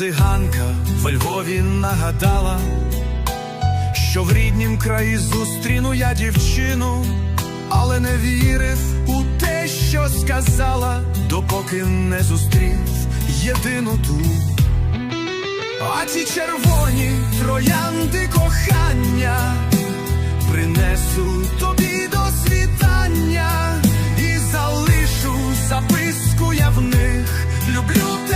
Циганка в Львові нагадала, що в ріднім краї зустріну я дівчину, але не вірив у те, що сказала, допоки не зустрів єдину ту. А ті червоні троянди кохання принесу тобі до світання і залишу записку я в них. Люблю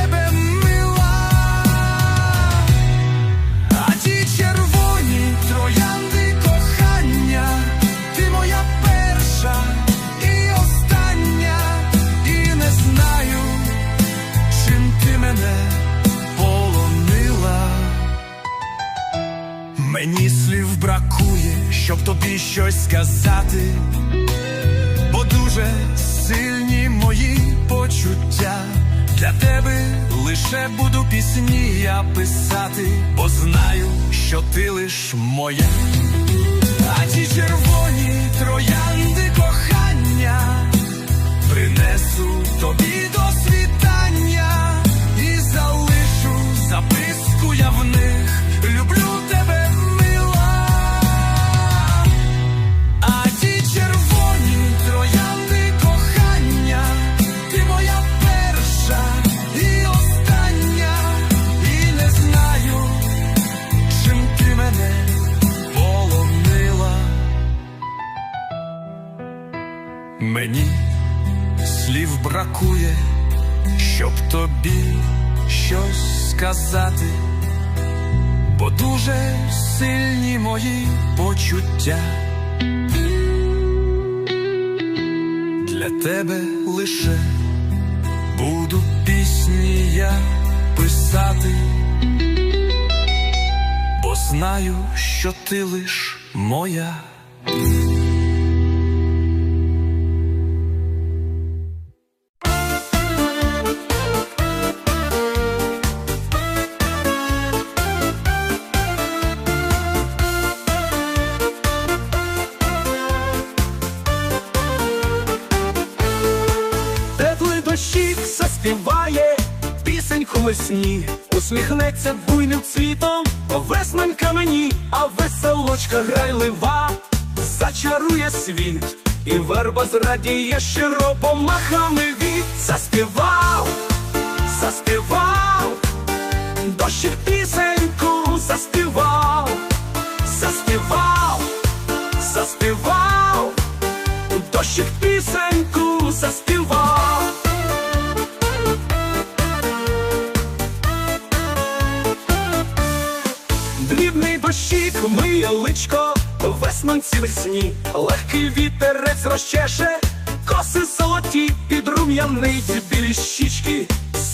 щось сказати, бо дуже сильні мої почуття. Для тебе лише буду пісні я писати, бо знаю, що ти лиш моя. А ті червоні Мені слів бракує, щоб тобі щось сказати, бо дуже сильні мої почуття. Для тебе лише буду пісні я писати, бо знаю, що ти лиш моя. Весні, усміхнеться буйним цвітом, веснонька мені, а веселочка грайлива, зачарує світ, і верба зрадіє щиро помахами від заспівав, заспівав, дощик пісеньку заспівав, заспівав, заспівав. Дощик пісеньку заспівав. Дощик миє личко, веснонці весні, легкий вітерець розчеше, коси золоті підрум'янить білі щічки,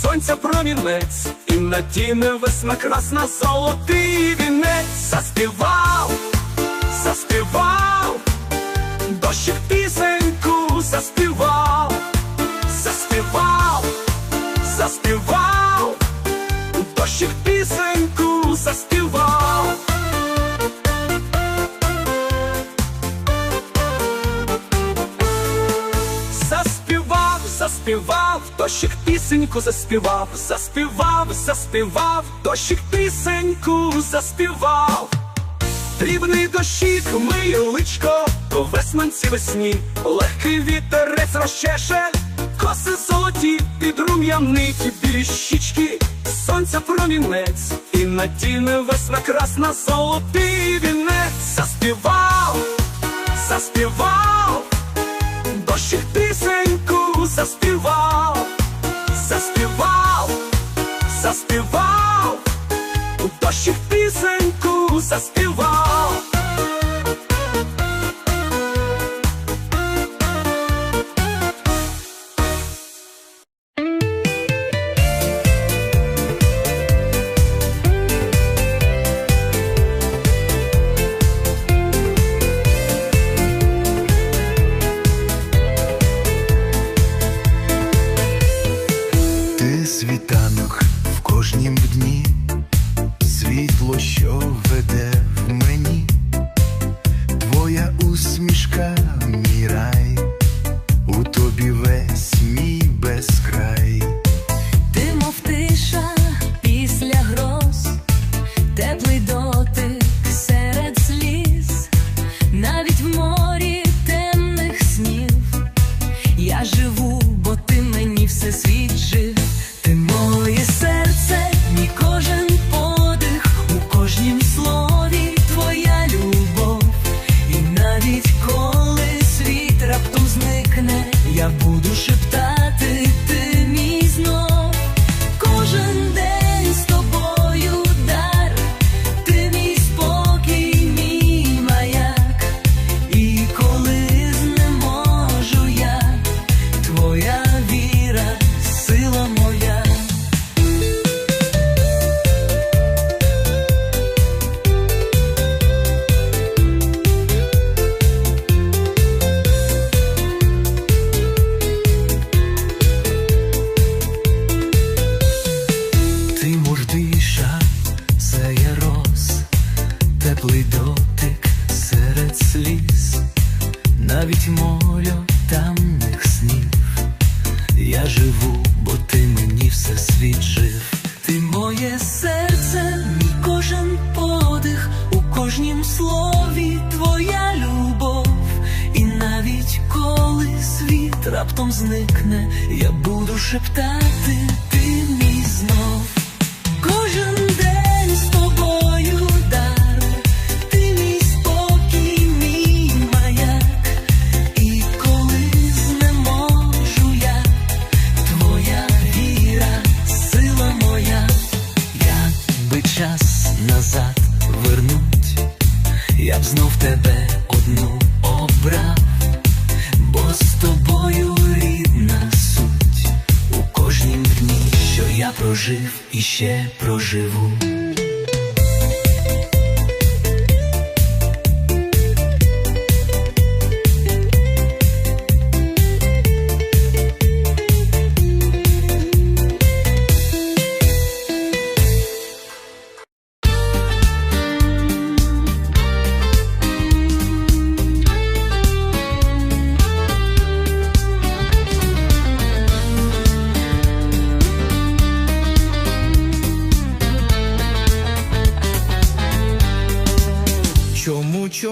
сонця промінець, і натіне весна красна золотий вінець заспівав, заспівав. Дощик пісеньку заспівав, пісеньку заспівав, заспівав, заспівав, дощик пісеньку заспівав. Дрібний дощик миє личко, веснонці весні, легкий вітерець розчеше, коси золоті підрум'янить білі щічки, сонця промінець, і надіне весна красна золотий вінець заспівав, заспівав, дощик пісеньку заспівав, заспівав, у дощик пісеньку заспівав. бо ти мені все свідчив, ти моє серце, мій кожен подих, у кожнім слові твоя любов, і навіть коли світ раптом зникне, я буду шептати. Прожив і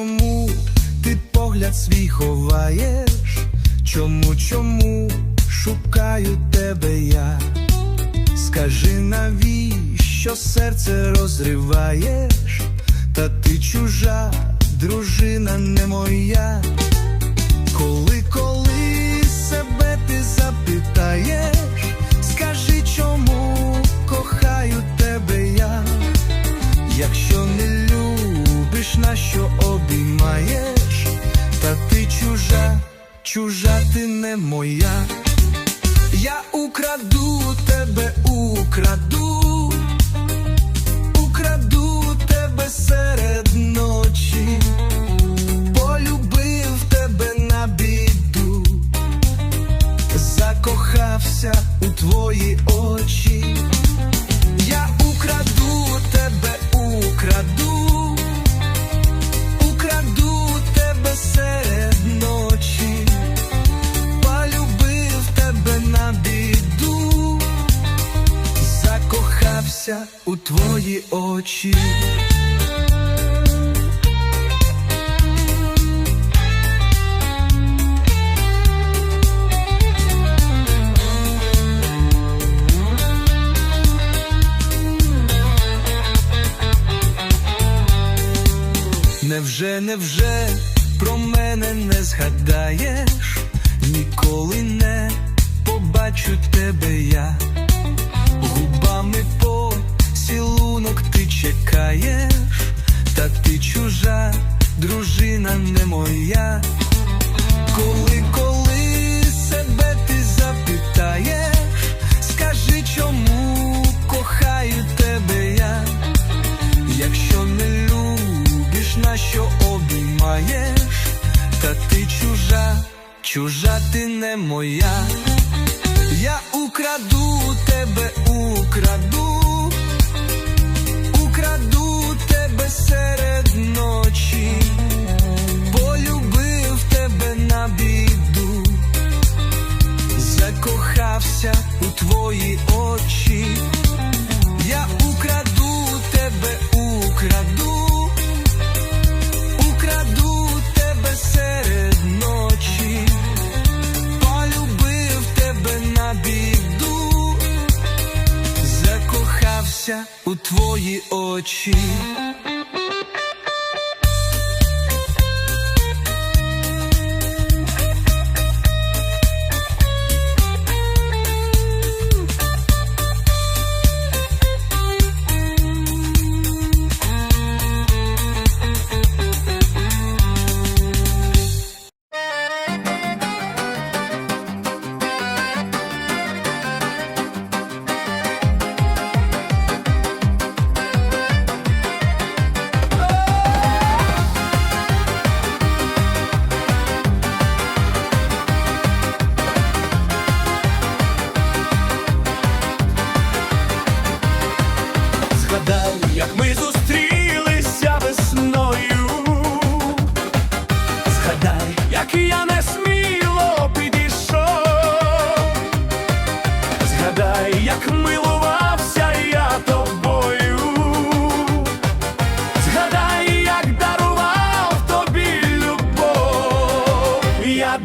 Чому, ти погляд свій ховаєш? Чому, чому шукаю тебе я? Скажи навіщо серце розриваєш? Та ти чужа, дружина не моя. Коли, коли себе ти запитаєш, любиш, нащо обіймаєш, та ти чужа, чужа ти не моя. Я украду тебе, украду, украду тебе серед ночі, полюбив тебе на біду, закохався у твої очі. Очі. Невже, невже про мене не згадаєш? Ніколи не побачу тебе я. Губами поцілунок ти чекаєш, та ти чужа, дружина не моя. Коли, коли себе ти запитаєш, скажи, чому кохаю тебе я. Якщо не любиш, нащо обіймаєш, та ти чужа, чужа ти не моя. You.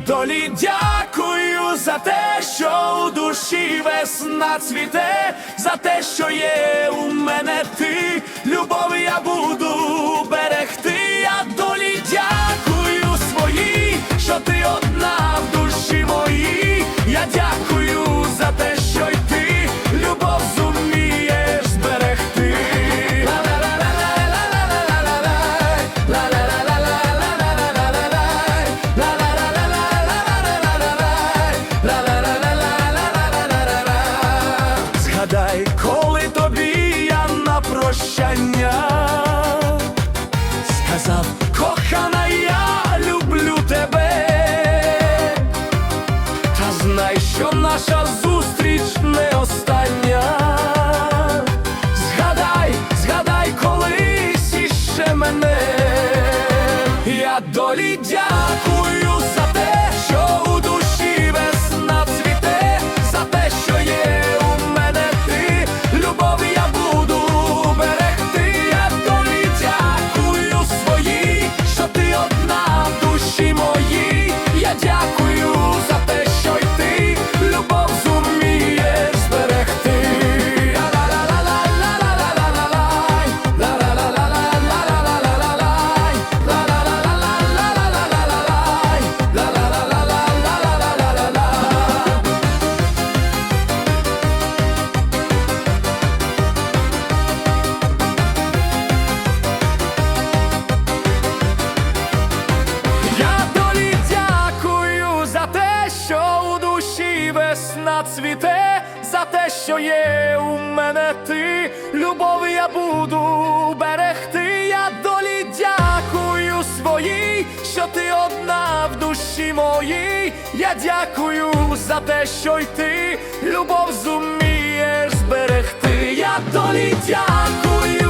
долі дякую за те, що у душі весна цвіте, за те, що є у мене ти, любов я буду берегти, я долі дякую своїй, що ти одна в душі моїй. Я дякую за те, що й ти. Долі весна цвіте, за те, що є у мене ти, любов я буду берегти. Я долі дякую своїй, що ти одна в душі моїй. Я дякую за те, що й ти любов зумієш зберегти. Я долі дякую